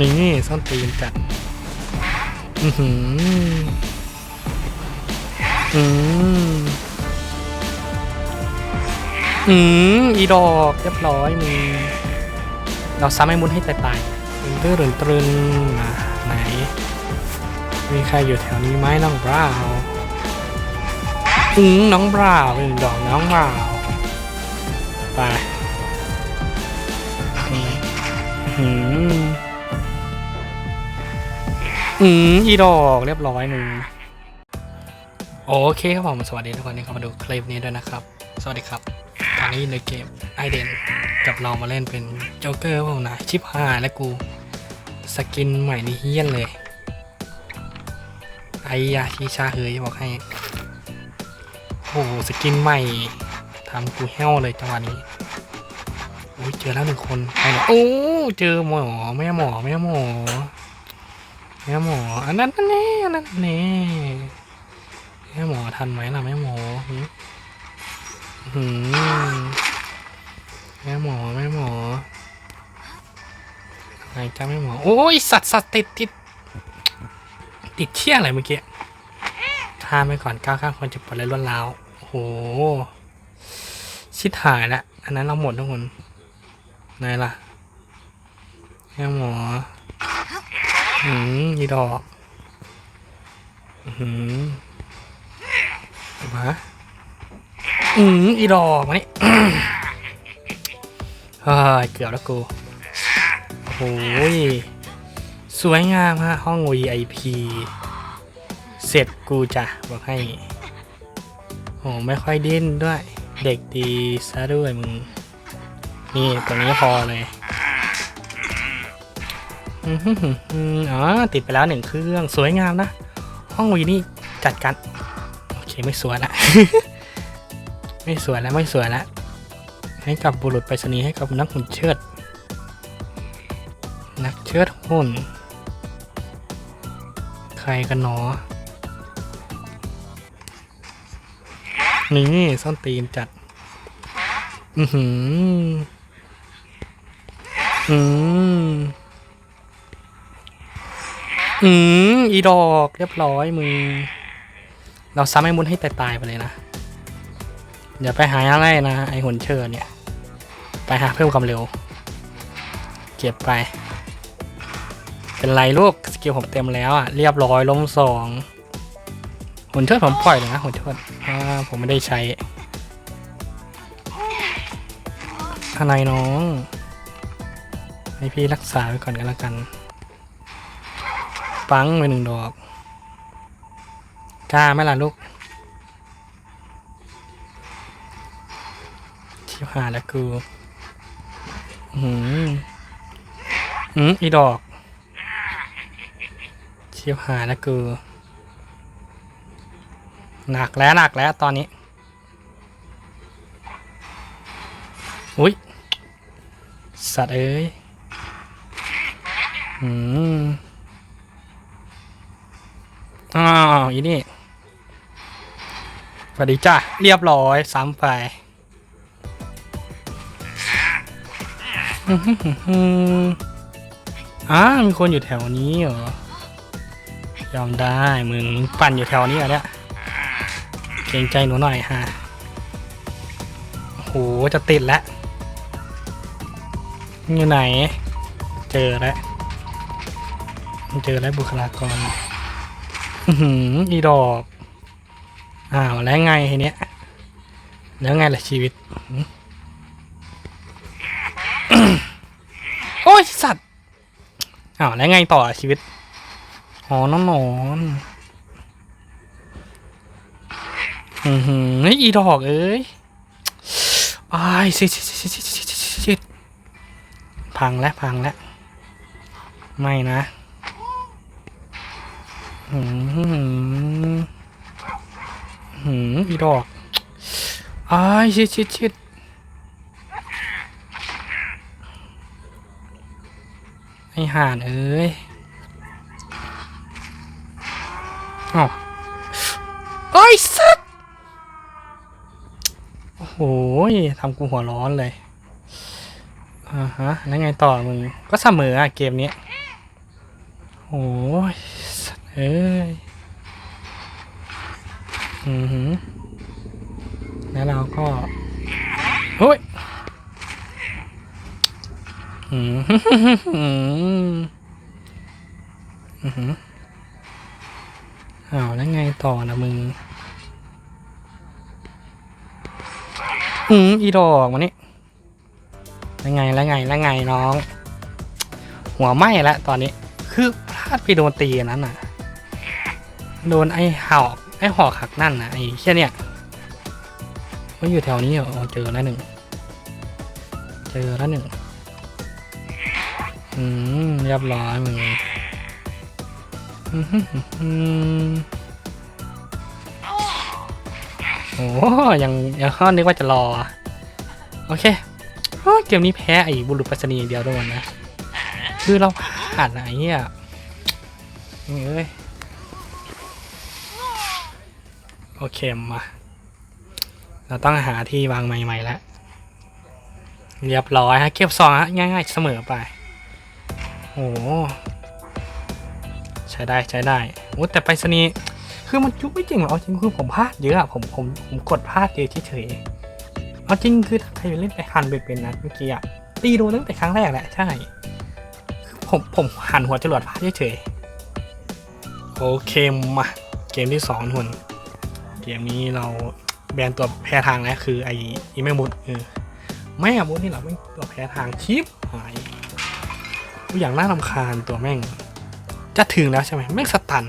นี่ซ่อนตีนจัดอือหืออืมอืมอีดอกเรียบร้อยมึงเราซ้ำให้มุนให้ตายตายๆตึงตื้อตึงตรึงอะไหน มีใครอยู่แถวนี้ไหมน้องบราวอืมน้องบราวหนึ่งดอกน้องบราวไปอืม อืมอีดอกเรียบร้อยหนึ่งโอเคครับผมสวัสดีทุกคนที่เข้ามาดูคลิปนี้ด้วยนะครับ สวัสดีครับ ตอนนี้ในเกมไอเดนกับเรามาเล่นเป็นโจ๊กเกอร์ผมนะชิปหายและกูสกินใหม่นี่เฮี้ยนเลย ไอยาชีชาเฮยบอกให้โอ้โหสกินใหม่ทำกูแห้วเลยจังหวะนี้อุ้ยเจอแล้วหนึ่งคนไปเลยโอ้เจอหมอแม่หมอแม่หมอ แม่หมออันนั้นแน่อันนั้นแน่แม่หมอทันไหมล่ะแม่หมอหืมแม่หมอแม่หมออะไรจ้าแม่หมอโอ้ยสัตว์สัตว์ติดติดติดเชี่ยอะไรเมื่อกี้ข้ามไปก่อนก้าวข้ามคนจะปลดเลยล้วนลาวโอ้โหชิดหายล้วอันนั้นเราหมดทุกคนไหนล่ะแค่หมอ อืมอีดอกอืมมาอืมอีดอกมานี่เฮ้ยเกือบแล้วกูโอ้ยสวยงามฮะ ห้อง VIP เสร็จกูจ้ะบอกให้โอ้ไม่ค่อยดิ้นด้วย เด็กดีซะด้วยมึง นี่ตัวนี้พอเลย อืมอ๋อติดไปแล้วหนึ่งเครื่องสวยงามนะ ห้องวีนี่จัดการโอเคไม่สวยละไม่สวยแล้วไม่สวยแล้วให้กับบุรุษไปรษณีย์ให้กับนักหุ่นเชิด นักเชิดหุ่น ใครกันหนอ นี่ส้นตีนจัด อือหือ อืม อืมอีดอกเรียบร้อยมึง เราซ้ำให้มุนให้ตายตายไปเลยนะ เดี๋ยวไปหาอะไรนะ ไอหุ่นเชิญเนี่ย ไปหาเพิ่มความเร็ว เก็บไป เป็นไรลูกสกิลผมเต็มแล้วอะเรียบร้อยล้มสองหุ่นเชิดผมปล่อยเลยนะหุ่นเชิดอ่าผมไม่ได้ใช้อะไรน้อง ให้พี่รักษาไว้ก่อนกันแล้วกัน ปังไปหนึ่งดอกกล้าไหมล่ะลูกชิบหายแล้วกูอืมอืมอีดอกชิบหายแล้วกูหนักแล้วหนักแล้วตอนนี้ อุ้ย สัตว์เอ้ย อืม อ้าวอีนี่สวัสดีจ้ะเรียบร้อยซ้ำไปอื้อหือหือหืออ้ามีคนอยู่แถวนี้เหรอ ยอมได้ มึงมึงปั่นอยู่แถวนี้เหรอเนี่ย เกรงใจหนูหน่อยฮะโห จะติดแล้ว อยู่ไหน เจอแล้ว เจอแล้วบุคลากร อืมอีดอก อ้าวแล้วไงเนี้ยแล้วไงล่ะชีวิต โอ้ยสัตว์ อ้าวแล้วไงต่อชีวิตหอนอนอนอือหืออีดอกเอ้ยไอ้ชิชิชิชิชิชิพังแล้วพังแล้ว ไม่นะ หืมหืมอีดอกอ้ายชิดชิดชิดไอห่านเอ้ยอ้าวเอ้ยสัตว์โอ้โหทำกูหัวร้อนเลยอ่าฮะ แล้วไงต่อมึง ก็เสมออะเกมนี้โอ้ย เอ้ย อือหือ แล้วเราก็เฮ้ยอืมอืมอือหืออ้าวแล้วไงต่อนะมึง อืมอีดอกมานี่แล้วไงแล้วไงแล้วไงน้อง หัวไหม้แล้วตอนนี้ คือพลาดไปโดนตีนนั้นน่ะ โดนไอ้หอกไอ้หอกหักนั่นนะไอ้เชี่ยเนี่ยมันอยู่แถวนี้เหรอเจอแล้วหนึ่งเจอแล้วหนึ่งอืมเรียบร้อยมึงอืมอืมโอ้ยังยังข้อนึกว่าจะรอ โอเคโอเกมนี้แพ้ไอ้บุรุษปรษณีย์เดียวด้วยนะ คือเราพลาดไอ้เหี้ยเอ้ย โอเคมาเราต้องหาที่วางใหม่ๆแล้วเรียบร้อยฮะเก็บซองฮะง่ายๆเสมอไปโอ้ใช้ได้ใช้ได้โอ้แต่ไปรษณีคือมันจุกไม่จริงหรอเอาจริงคือผมพลาดเยอะอะผมผมผมกดพลาดเยอะเฉยๆเอาจริงคือใครเล่นไปฮันเป็นๆนะเมื่อกี้อะตีโดนตั้งแต่ครั้งแรกแหละใช่คือผมผมหันหัวจรวดพลาดเฉยๆโอเคมาเกมที่สองทุน เกมนี้เราแบนตัวแพ้ทางแล้วคือไอ้อีแม่มุดเออแม่มุดนี่เราไม่งตัวแพ้ทางชิปหายกูอย่างน่ารำคาญตัวแม่ง จะถึงแล้วใช่ไหมแม่งสตัน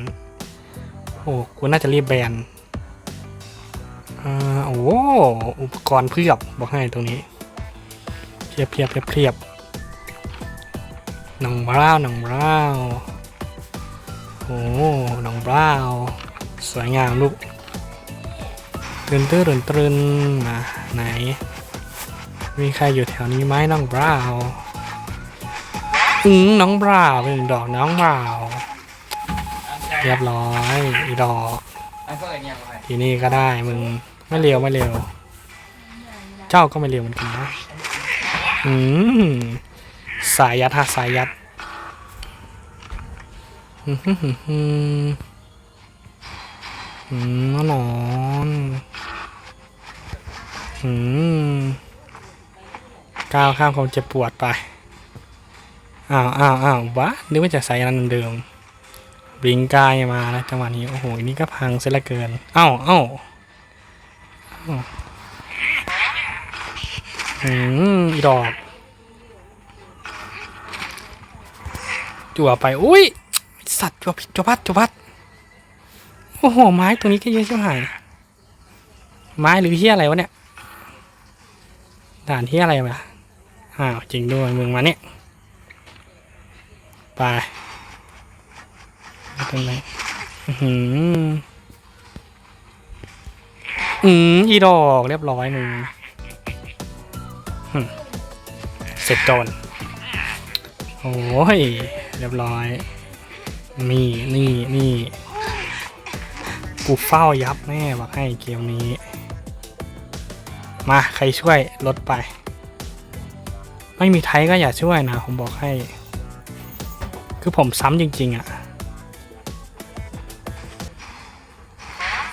โอ้กูน่าจะรีบแบนอ่าโอ้อุปกรณ์เพียบบอกให้ตรงนี้เพียบเพียบเพียบเพียบหนังบราวหนังบราวโอ้หนังบราวสวยงามลูก ตื่นตื่นตื่นตื่นมาไหน มีใครอยู่แถวนี้ไหมน้องบราวน์อืมน้องบราวน์เป็นดอกน้องบราวน์เรียบร้อยอีดอกไอ้พวกไอ้เนี่ยมาให้ทีนี่ก็ได้มึงไม่เร็วไม่เร็ว เจ้าก็ไม่เร็วเหมือนกันนะอืมสายยัดฮะสายยัดอืมอืมอืมอืมนอนอืม ก้าวข้ามความเจ็บปวดไป อ้าวอ้าวอ้าววะนึกว่าจะใส่อันเดิมบลิงกายมาแล้วจังหวะนี้ โอ้โห นี่ก็พังเสียละเกิน เอ้าเอ้าอ้าวอืมอีดอกจั่วไป อุ้ย สัตว์จั่วผิดจั่วพัดจั่วพัด โอ้โห ไม้ตรงนี้ก็เยอะเชิบหาย ไม้หรือเฮียอะไรวะเนี่ย ด่านเฮียอะไรวะอ้าวจริงด้วยมึงมาเนี่ยไปตรงไหนอื้อหืออืมอีดอกเรียบร้อยมึงเสร็จโจนโอ้ยเรียบร้อย นี่นี่นี่ กูเฝ้ายับแน่บอกให้เกมนี้ มาใครช่วยลดไป ไม่มีไทยก็อย่าช่วยนะ ผมบอกให้ คือผมซ้ำจริง ๆอะ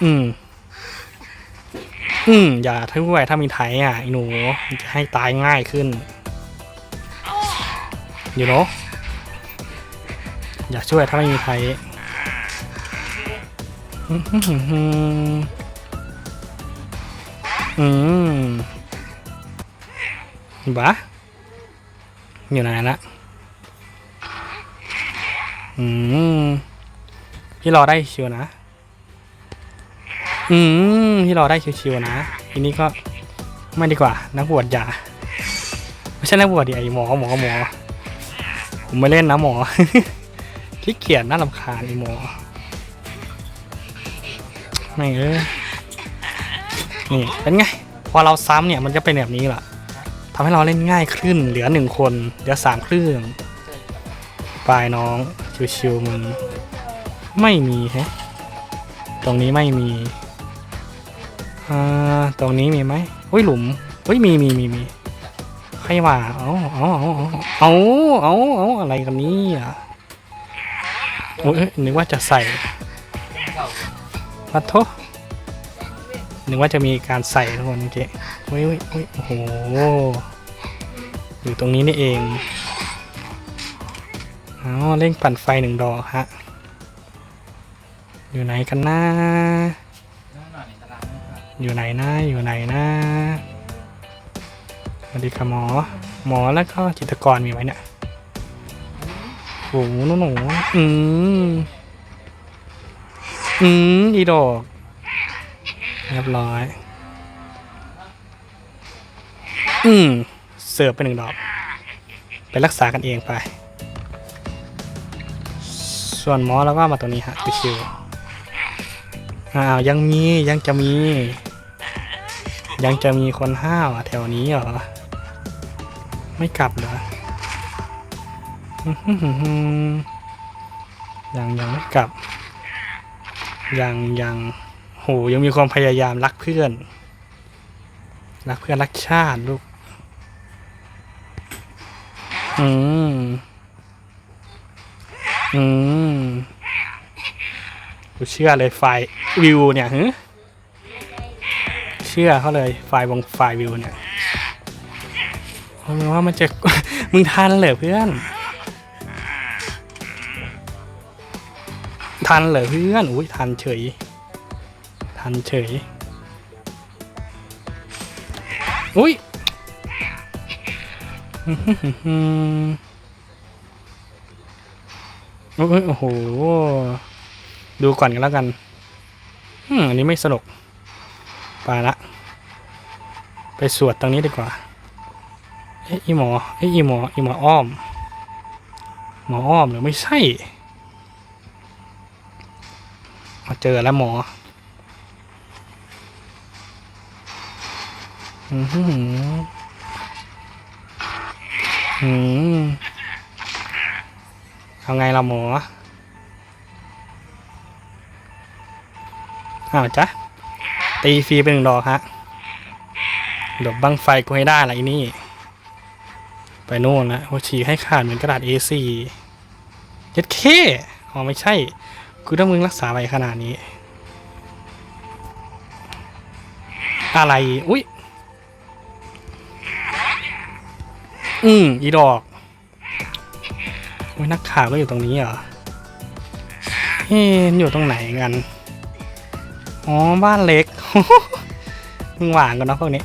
อืม อืม อย่าช่วยถ้ามีไทยอะไอหนูจะให้ตายง่ายขึ้น อยู่เนาะอย่าช่วยถ้าไม่มีไทย อืมบ้าอยู่ไหนละอืมพี่รอได้ชิวนะ อืมพี่รอได้ชิวๆนะทีนี้ก็ไม่ดีกว่า นักบวชอย่าไม่ใช่นักบวชดิไอหมอหมอหมอผมไม่เล่นนะหมอขี้เกียจน่ารำคาญไอหมอไม่เอ้ นี่เป็นไง พอเราซ้ำเนี่ยมันจะเป็นแบบนี้แหละทำให้เราเล่นง่ายขึ้น เหลือหนึ่งคน เหลือสามเครื่องปลายน้องชิวๆมึงไม่มีแฮะตรงนี้ไม่มีอ่าตรงนี้มีไหมอุ้ยหลุมอุ้ยมีมีมีมีใครว่าเอาเอาเอาเอาเอาเอาเอาอะไรกันนี่อะโอ้ยนึกว่าจะใส่ปัดโท นึกว่าจะมีการใส่ทุกคนเมื่อกี้โอ้ยโอ้ยโอ้ยโอ้โห อยู่ตรงนี้นี่เองอ๋อเร่งปั่นไฟหนึ่งดอกฮะ อยู่ไหนกันนะอยู่ไหนนะอยู่ไหนนะสวัสดีค่ะหมอ หมอแล้วก็จิตกรมีไหมเนี่ยโอ้โหหนูหนูอืมอืมอีดอก เรียบร้อย อืม เสิร์ฟไปหนึ่งดอก ไปรักษากันเองไป ส่วนหมอแล้วก็มาตัวนี้ฮะไปชิวอ้าวยังมียังจะมี ยังจะมีคนห้าวแถวนี้เหรอ ไม่กลับเหรออื้อหือหือหือยังยังไม่กลับ ยังยัง โหยังมีความพยายามรักเพื่อน รักเพื่อนรักชาติลูก อืม อืม กูเชื่อเลยไฟล์วิวเนี่ยฮึเชื่อเขาเลยไฟล์วงไฟล์วิวเนี่ยเพราะว่ามันจะ มึงทันเหรอเพื่อน ทันเหรอเพื่อน อุ้ยทันเฉย ทันเฉย อุ้ยอื้อหือหือหือโอ้โห ดูก่อนกันแล้วกันอืมอันนี้ไม่สนุกไปละ ไปสวดตรงนี้ดีกว่า เอ๊ะอีหมอ เอ๊ะอีหมอ อีหมออ้อม หมออ้อมหรือไม่ใช่มาเจอแล้วหมอ อือหืออืมเอาไงล่ะหมออ้าวจ๊ะตีฟรีไปหนึ่งดอกฮะเดี๋ยวบังไฟกูให้ได้ละอีนี่ ไปโน่นละโอฉีให้ขาดเหมือนกระดาษ A4 ยัดเคอ๋อไม่ใช่คือถ้ามึงรักษาไว้ขนาดนี้ อะไร อุ้ย อืมอีดอกโอ้ยนักข่าวก็อยู่ตรงนี้เหรอเฮ้อยู่ตรงไหนกัน อ๋อ บ้านเล็ก มึงว่างกันเนาะพวกนี้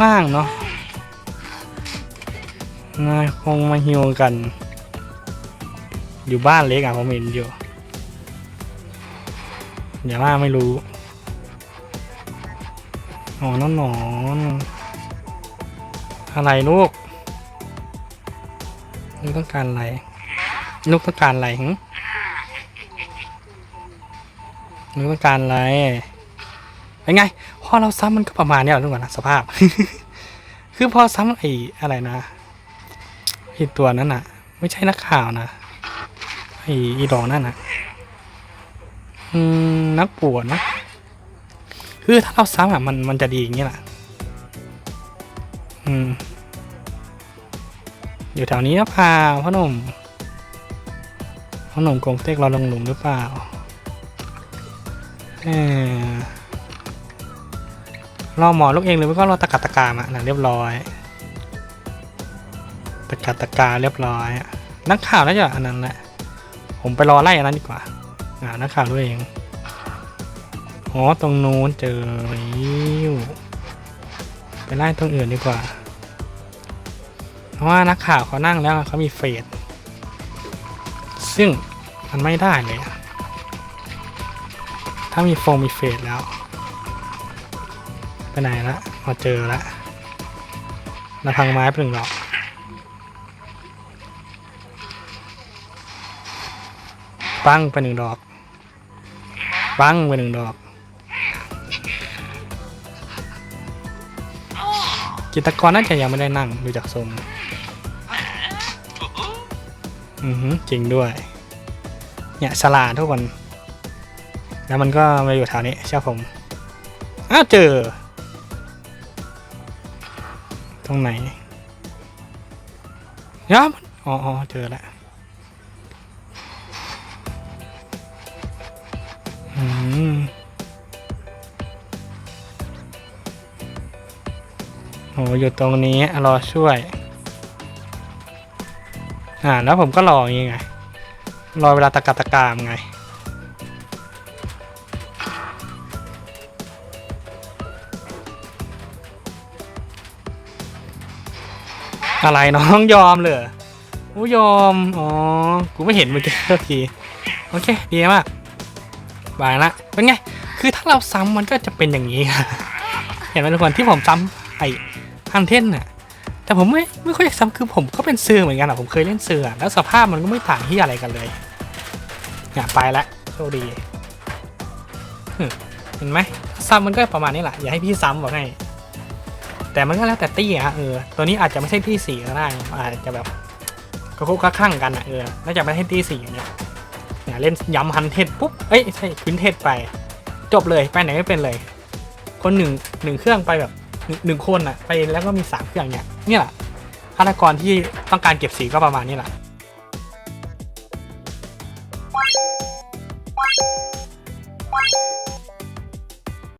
ว่างเนาะน่าคงมาฮิวกัน อยู่บ้านเล็กอะผมเห็นอยู่ อย่าว่าไม่รู้ อ๋อนอนนอน อะไรลูกลูกต้องการอะไร ลูกต้องการอะไรหึลูกต้องการอะไรเป็นไงพอเราซ้ำมันก็ประมาณนี้ยทุกคนนะสภาพ คือพอซ้ำไอ้อะไรนะไอ้ตัวนั้นอะ ไม่ใช่นักข่าวนะไอ้อีดอกนั่นน่ะอืมนักปวดนะคือถ้าเราซ้ำอะมันมันจะดีอย่างนี้แหละ อืม อยู่แถวนี้หรือเปล่าพ่อหนุ่มพ่อหนุ่มโกงเต็กเราลงหลุมหรือเปล่าเออรอหมอลูกเองหรือไม่ก็รอตะกัดตะกามอะนะเรียบร้อยตะกัดตะกาเรียบร้อย นักข่าวน่าจะอันนั้นแหละผมไปรอไล่อันนั้นดีกว่าอ่านักข่าวด้วยเองอ๋อตรงนู้นเจอแล้วไปไล่ตรงอื่นดีกว่า เพราะว่านักข่าวเขานั่งแล้วเขามีเฟสซึ่งมันไม่ได้เลย ถ้ามีโฟมมีเฟสแล้ว ไปไหนละมาเจอละเราพังไม้ไปหนึ่งดอกปังไปหนึ่งดอกปังไปหนึ่งดอก จิตกรน่าจะยังไม่ได้นั่งดูจากทรง อือจริงด้วย เนี่ยสลาทุกคน แล้วมันก็มาอยู่แถวนี้เชื่ผม อ้าวเจอ ตรงไหนเนี่อ๋อเจอแล้วอืมโหอยู่ตรงนี้รอช่วย อ่าแล้วผมก็รออย่างงี้ไง รอเวลาตะกัดตะกามไง อะไรน้องยอมเลยเหรอโอ้ยอม อ๋อ กูไม่เห็นเมื่อกี้สักทีโอเค ดีมากบายละเป็นไง คือถ้าเราซ้ำมันก็จะเป็นอย่างนี้ เห็นไหมทุกคนที่ผมซ้ำไอ้ฮันเทนน่ะ แต่ผมไม่ไม่ค่อยอยากซ้ำคือผมก็เป็นเซอร์เหมือนกันอะผมเคยเล่นเซอร์อแล้วสภาพมันก็ไม่ต่างที่อะไรกันเลยเนี่ยไปละโชคดีเห็นไหมซ้ำมันก็ประมาณนี้แหละอย่าให้พี่ซ้ำบอกให้ แต่มันก็แล้วแต่ตี้อะเออตัวนี้อาจจะไม่ใช่ตี้สี่ก็ได้อาจจะแบบกระคุกกระข้างกันอะเออน่าจะไม่ใช่ตี้สี่อย่างเงี้ยเนี่ยเล่นย้ำฮันเทนปุ๊บเอ้ยใช่พินเทสไป จบเลยไปไหนไม่เป็นเลย คนหนึ่งหนึ่งเครื่องไปแบบหนึ่งหนึ่งคนอะไปแล้วก็มีสามเครื่องเนี่ย เนี่ยแหละฆาตกรที่ต้องการเก็บสีก็ประมาณนี้แหละ